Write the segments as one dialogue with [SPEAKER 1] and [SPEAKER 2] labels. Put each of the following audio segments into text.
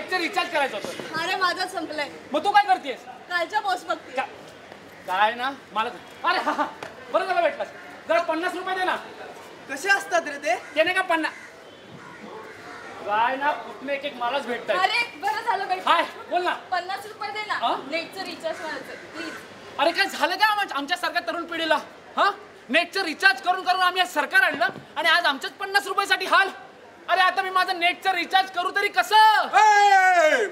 [SPEAKER 1] नेटचं recharge करायचं होतं.
[SPEAKER 2] अरे माझं संपलंय.
[SPEAKER 1] मग तू काय करतेस?
[SPEAKER 2] कालच्या पोस्ट बघते.
[SPEAKER 1] का- काय ना? मला अरे हा हा. बरं झालं भेटलास. जरा पन्नास रुपये दे ना.
[SPEAKER 3] कसे असतात रे ते?
[SPEAKER 1] ते नाही का पन्नास काय ना कुठले एक एक मलाच भेटताय.
[SPEAKER 2] अरे बरं झालं काही
[SPEAKER 1] हाय बोल ना.
[SPEAKER 2] पन्नास रुपये दे ना.
[SPEAKER 1] हा?
[SPEAKER 2] नेटचं रिचार्ज मारायचं प्लीज
[SPEAKER 1] अरे काय झालं काय आम- आमच्यासारख्या तरुण पिढीला? हा? नेटचं रिचार्ज करून करून आम्ही आज सरकार आणलं आणि आज आमच्याच पन्नास रुपयासाठी हाल. अरे आता मी माझं नेटचं रिचार्ज करू तरी कसं?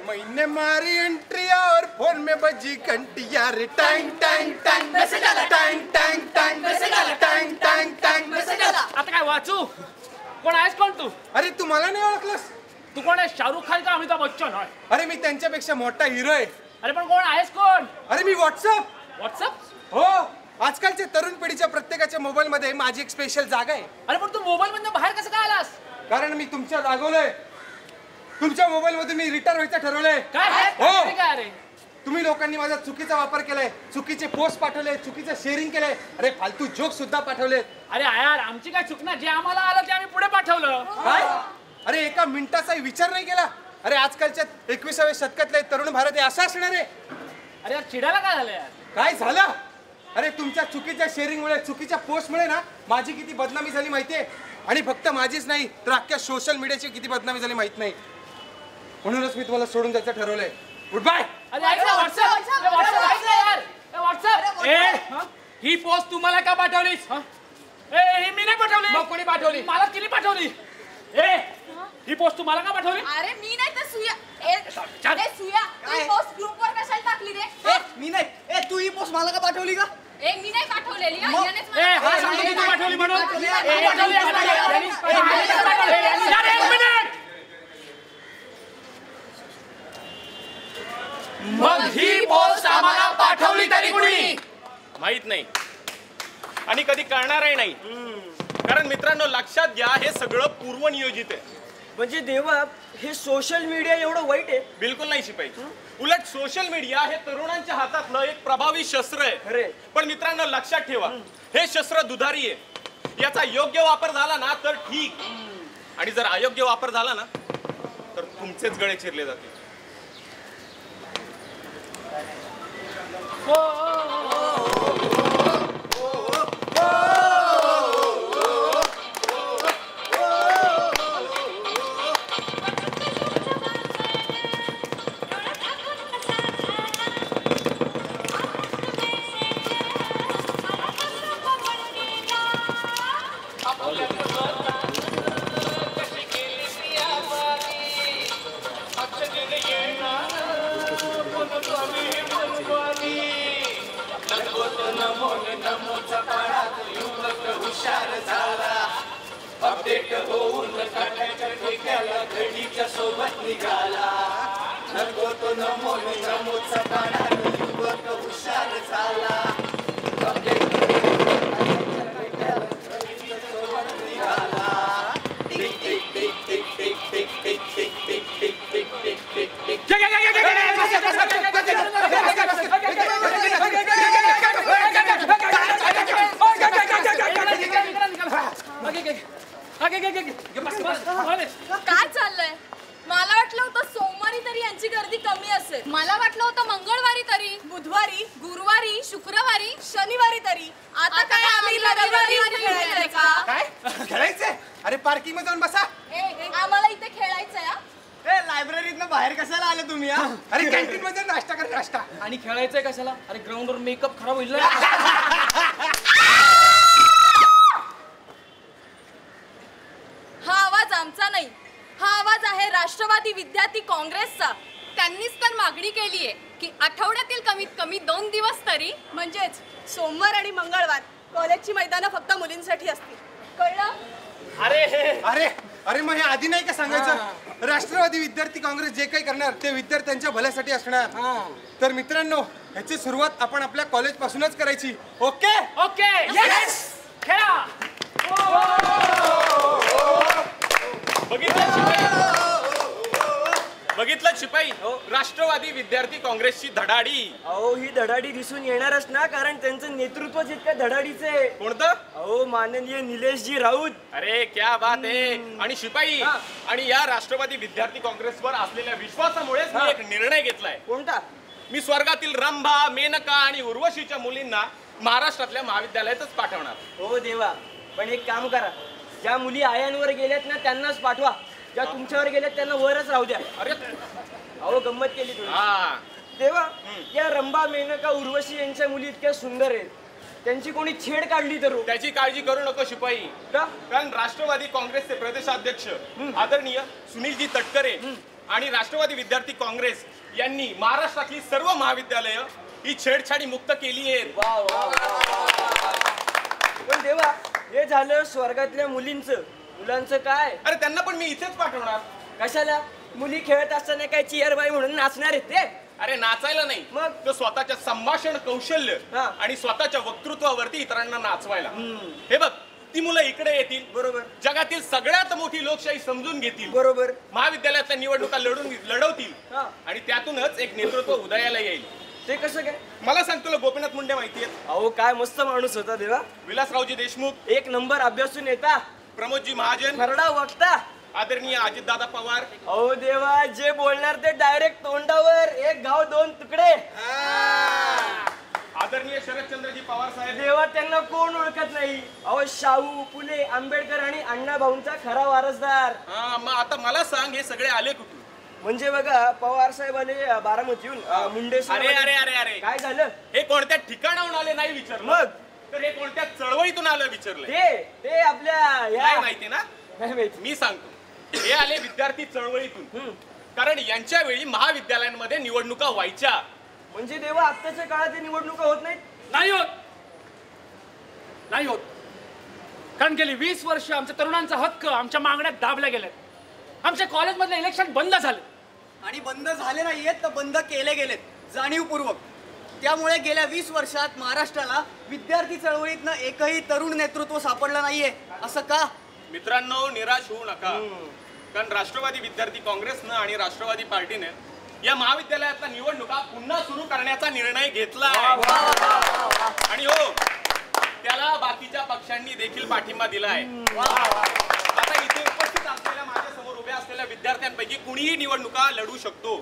[SPEAKER 4] मैंने मारी एंट्री और फोन में बजी घंटी यार टैंग टैंग टैंग मैसेज आला टैंग टैंग टैंग मैसेज आला टैंग टैंग टैंग मैसेज आला।
[SPEAKER 1] आता काय वाचू? कोण आहेस कोण तू?
[SPEAKER 4] अरे तू मला नाही ओळखलंस?
[SPEAKER 1] तू कोण आहे शाहरुख खान का अमिताभ बच्चन आहे?
[SPEAKER 4] अरे मी त्यांच्यापेक्षा मोठा हिरो आहे।
[SPEAKER 1] अरे पण कोण आहेस कोण?
[SPEAKER 4] अरे मी व्हॉट्सअप
[SPEAKER 1] व्हॉट्सअप
[SPEAKER 4] हो आजकालच्या तरुण पिढीच्या प्रत्येकाच्या मोबाईल मध्ये माझी एक स्पेशल जागा आहे।
[SPEAKER 1] अरे पण तू मोबाईल मधनं बाहेर कसं काय आलास?
[SPEAKER 4] कारण मी तुमच्या दागवलंय तुमच्या मोबाईल मधून मी रिटायर व्हायचं ठरवलंय.
[SPEAKER 1] काय?
[SPEAKER 4] हो. तुम्ही लोकांनी माझा चुकीचा वापर केलाय चुकीचे पोस्ट पाठवले चुकीचं शेअरिंग केलंय. अरे फालतू जोक सुद्धा पाठवले
[SPEAKER 1] अरे यार आमची काय चूक ना? जे आम्हाला आलं ते आम्ही पुढे पाठवलं.
[SPEAKER 4] काय अरे एका मिनिटाचाही विचार नाही केला. अरे आजकालच्या एकविसाव्या शतकातले तरुण भारत हे असं असणार आहे.
[SPEAKER 1] अरे यार चिडायला काय झालं यार?
[SPEAKER 4] काय झालं? अरे तुमच्या चुकीच्या शेअरिंगमुळे चुकीच्या पोस्टमुळे ना माझी किती बदनामी झाली माहितीये? आणि फक्त माझीच नाही तर अख्ख्या सोशल मीडियाची किती बदनामी झाली माहीत नाही. म्हणूनच मी तुम्हाला सोडून जायचं ठरवलंय. Good bye.
[SPEAKER 1] हा? ही पोस्ट तुम्हाला का पाठवलीस? हा? ए मी नाही पाठवली. मग कोणी पाठवली? मला तिने पाठवली. ए ही? पोस्ट तुम्हाला का पाठवली?
[SPEAKER 2] अरे मी नाही तर सुया. ए
[SPEAKER 1] चाल.
[SPEAKER 2] ए, सुया
[SPEAKER 3] काय?
[SPEAKER 2] पोस्ट ग्रुप वर कशाला टाकली रे?
[SPEAKER 3] ए, मी नाही. ए तू ही पोस्ट मला का पाठवली का
[SPEAKER 2] मी नाही पाठवलेली
[SPEAKER 3] मग-
[SPEAKER 1] हा पाठवली म्हणून? मग ही पोस्ट आम्हाला पाठवली तरी कुणी?
[SPEAKER 5] माहीत नाही. आणि कधी कळणारही नाही. कारण मित्रांनो लक्षात घ्या हे सगळं पूर्वनियोजित आहे.
[SPEAKER 3] म्हणजे देवा हे सोशल मीडिया एवढं वाईट आहे.
[SPEAKER 5] बिलकुल नाही शिपाई उलट सोशल मीडिया हे तरुणांच्या हातातलं एक प्रभावी शस्त्र
[SPEAKER 3] खरे.
[SPEAKER 5] आहे पण मित्रांनो लक्षात ठेवा. हे शस्त्र दुधारी आहे. याचा योग्य वापर झाला ना तर ठीक. आणि जर अयोग्य वापर झाला ना तर तुमचेच गळे चिरले जातील.
[SPEAKER 1] होऊन काट्याकाठी केला घडीच्या सोबत निघाला
[SPEAKER 6] नको तो नमो नमोचा काढा युवक हुशार झाला
[SPEAKER 2] काय चाललंय? मला वाटलं होतं सोमवारी तरी यांची गर्दी कमी असेल. मला वाटलं होतं मंगळवारी तरी बुधवारी गुरुवारी शुक्रवारी शनिवारी तरी. आता काय आम्ही रविवारी खेळायचंय का?
[SPEAKER 4] काय? खेळायचंय? अरे पार्किंगमध्ये जाऊन बसा.
[SPEAKER 2] ए, आम्हाला इथे खेळायचंय?
[SPEAKER 3] ए लायब्ररीतनं बाहेर कशाला आले तुम्ही हा?
[SPEAKER 4] अरे कॅन्टीन मध्ये नाश्ता कर नाश्ता.
[SPEAKER 1] आणि खेळायचंय कशाला? अरे ग्राउंडवर मेकअप खराब होईल ना
[SPEAKER 2] हा आवाज आमचा नाही. हा आवाज आहे राष्ट्रवादी विद्यार्थी काँग्रेसचा. त्यांनीच तर मागणी केली आहे की आठवड्यातील कमीत कमी दोन दिवस तरी
[SPEAKER 7] म्हणजेच सोमवार आणि मंगळवार कॉलेजची मैदानं फक्त मुलींसाठी असतील. कळलं?
[SPEAKER 1] अरे
[SPEAKER 4] अरे अरे मग हे आधी नाही का सांगायचं? राष्ट्रवादी विद्यार्थी काँग्रेस जे काही करणार ते विद्यार्थ्यांच्या भल्यासाठी असणार. तर मित्रांनो ह्याची सुरुवात आपण आपल्या कॉलेज पासूनच करायची. ओके?
[SPEAKER 1] ओके. यस खेळा.
[SPEAKER 5] बघितलं शिपाई. बघितलं शिपाई. शिपाई
[SPEAKER 3] हो.
[SPEAKER 5] राष्ट्रवादी विद्यार्थी काँग्रेसची धडाडी.
[SPEAKER 3] अहो ही धडाडी दिसून येणारच ना कारण त्यांचं नेतृत्वच इतकं धडाडीचं आहे.
[SPEAKER 5] कोणतं?
[SPEAKER 3] अहो माननीय निलेशजी राऊत.
[SPEAKER 5] अरे क्या बात आहे. आणि शिपाई. आणि या राष्ट्रवादी विद्यार्थी काँग्रेसवर असलेल्या विश्वासामुळेच
[SPEAKER 3] हा.
[SPEAKER 5] मी एक निर्णय घेतलाय.
[SPEAKER 3] कोणता?
[SPEAKER 5] मी स्वर्गातील रंभा मेनका आणि उर्वशीच्या मुलींना महाराष्ट्रातल्या महाविद्यालयातच पाठवणार.
[SPEAKER 3] हो देवा. पण एक काम करा. ज्या मुली आयांवर गेल्यात ना त्यांनाच पाठवा. ज्या तुमच्यावर गेल्यात त्यांना वरच राहू द्या.
[SPEAKER 5] अरे.
[SPEAKER 3] अहो गंमत केली तुम्ही.
[SPEAKER 5] हा.
[SPEAKER 3] देवा या रंभा मेनका उर्वशी यांच्या मुली इतक्या सुंदर आहेत. त्यांची कोणी छेड काढली तर हो.
[SPEAKER 5] त्याची काळजी करू नको शिपाई.
[SPEAKER 3] का?
[SPEAKER 5] कारण राष्ट्रवादी काँग्रेसचे प्रदेशाध्यक्ष आदरणीय सुनीलजी तटकरे आणि राष्ट्रवादी विद्यार्थी काँग्रेस यांनी महाराष्ट्रातली सर्व महाविद्यालय ही छेडछाडी मुक्त केली आहेत.
[SPEAKER 3] वा वा वा. पण देवा हे झालं स्वर्गातल्या मुलींचं. मुलांचं काय?
[SPEAKER 5] अरे त्यांना पण मी इथेच पाठवणार.
[SPEAKER 3] कशाला? मुली खेळत असताना काय चिअरबाई म्हणून नाचणार आहेत ते?
[SPEAKER 5] अरे नाचायला नाही.
[SPEAKER 3] मग?
[SPEAKER 5] तर स्वतःच्या संभाषण कौशल्य
[SPEAKER 3] हा.
[SPEAKER 5] आणि स्वतःच्या वक्तृत्वावरती इतरांना नाचवायला. हे बघ ती मुलं इकडे येतील.
[SPEAKER 3] बरोबर.
[SPEAKER 5] जगातील सगळ्यात मोठी लोकशाही समजून घेतील.
[SPEAKER 3] बरोबर.
[SPEAKER 5] महाविद्यालयातल्या निवडणुका लढून लढवतील.
[SPEAKER 3] हा.
[SPEAKER 5] आणि त्यातूनच एक नेतृत्व उदयाला येईल.
[SPEAKER 3] ते कसं काय?
[SPEAKER 5] मला सांग तुला गोपीनाथ मुंडे माहिती आहेत.
[SPEAKER 3] अहो काय मस्त माणूस होता देवा.
[SPEAKER 5] विलासरावजी देशमुख.
[SPEAKER 3] एक नंबर अभ्यासून येता.
[SPEAKER 5] प्रमोदजी महाजन.
[SPEAKER 3] खरडा वक्ता
[SPEAKER 5] आदरणीय अजितदादा पवार.
[SPEAKER 3] अहो देवा जे बोलणार ते डायरेक्ट तोंडावर एक गाव दोन तुकडे.
[SPEAKER 5] आदरणीय शरदचंद्रजी पवार साहेब.
[SPEAKER 3] देवा त्यांना कोण ओळखत नाही? अहो शाहू फुले आंबेडकर आणि अण्णा भाऊंचा खरा वारसदार.
[SPEAKER 5] हा मग आता मला सांग हे सगळे आले कुठून?
[SPEAKER 3] म्हणजे बघा पवार साहेब आले अ, बारामतीहून अ, मुंडे साहेब
[SPEAKER 5] अरे. अरे अरे अरे.
[SPEAKER 3] काय झालं?
[SPEAKER 5] हे कोणत्या ठिकाणाहून आले नाही विचारलं?
[SPEAKER 3] मग?
[SPEAKER 5] तर हे कोणत्या चळवळीतून आलं विचारलं?
[SPEAKER 3] ते ते आपल्या या
[SPEAKER 5] काय माहिती ना?
[SPEAKER 3] नाही माहिती.
[SPEAKER 5] मी सांगतो. हे आले विद्यार्थी चळवळीतून. कारण यांच्या वेळी महाविद्यालयांमध्ये निवडणुका व्हायच्या.
[SPEAKER 3] म्हणजे देवा आत्ताच्या काळात हे निवडणुका होत नाहीत?
[SPEAKER 1] नाही होत. नाही होत. कारण गेली वीस वर्ष आमच्या तरुणांचा हक्क आमच्या मागण्यात दाबल्या गेल्यात. आमच्या कॉलेजमधलं इलेक्शन बंद झालं.
[SPEAKER 6] आणि बंद झाले नाहीयेत तर बंद केले गेलेत जाणीवपूर्वक. त्यामुळे गेल्या वीस वर्षात महाराष्ट्राला विद्यार्थी चळवळीतनं एकही तरुण नेतृत्व सापडलं नाहीये. असं का?
[SPEAKER 5] मित्रांनो निराश होऊ नका. कारण राष्ट्रवादी विद्यार्थी काँग्रेसनं आणि राष्ट्रवादी पार्टीने या महाविद्यालयातल्या निवडणुका पुन्हा सुरू करण्याचा निर्णय घेतला आहे. आणि हो त्याला बाकीच्या पक्षांनी देखील पाठिंबा दिला आहे आता इथे उपस्थित असलेल्या माझ्यासमोर उभ्या असलेल्या विद्यार्थ्यांपैकी कुणीही निवडणुका लढू शकतो.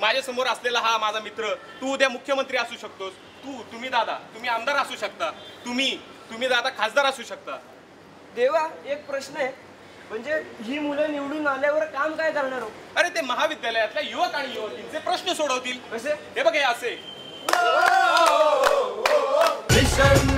[SPEAKER 5] माझ्यासमोर असलेला हा माझा मित्र तू उद्या मुख्यमंत्री असू शकतोस. तू तुम्ही दादा तुम्ही आमदार असू शकता. तुम्ही तुम्ही दादा खासदार असू शकता.
[SPEAKER 3] देवा एक प्रश्न आहे. म्हणजे ही मुलं निवडून आल्यावर काम काय करणार हो?
[SPEAKER 5] अरे ते महाविद्यालयातल्या युवक आणि युवतींचे प्रश्न सोडवतील.
[SPEAKER 3] कसे?
[SPEAKER 5] हे बघ हे असे.
[SPEAKER 8] मिशन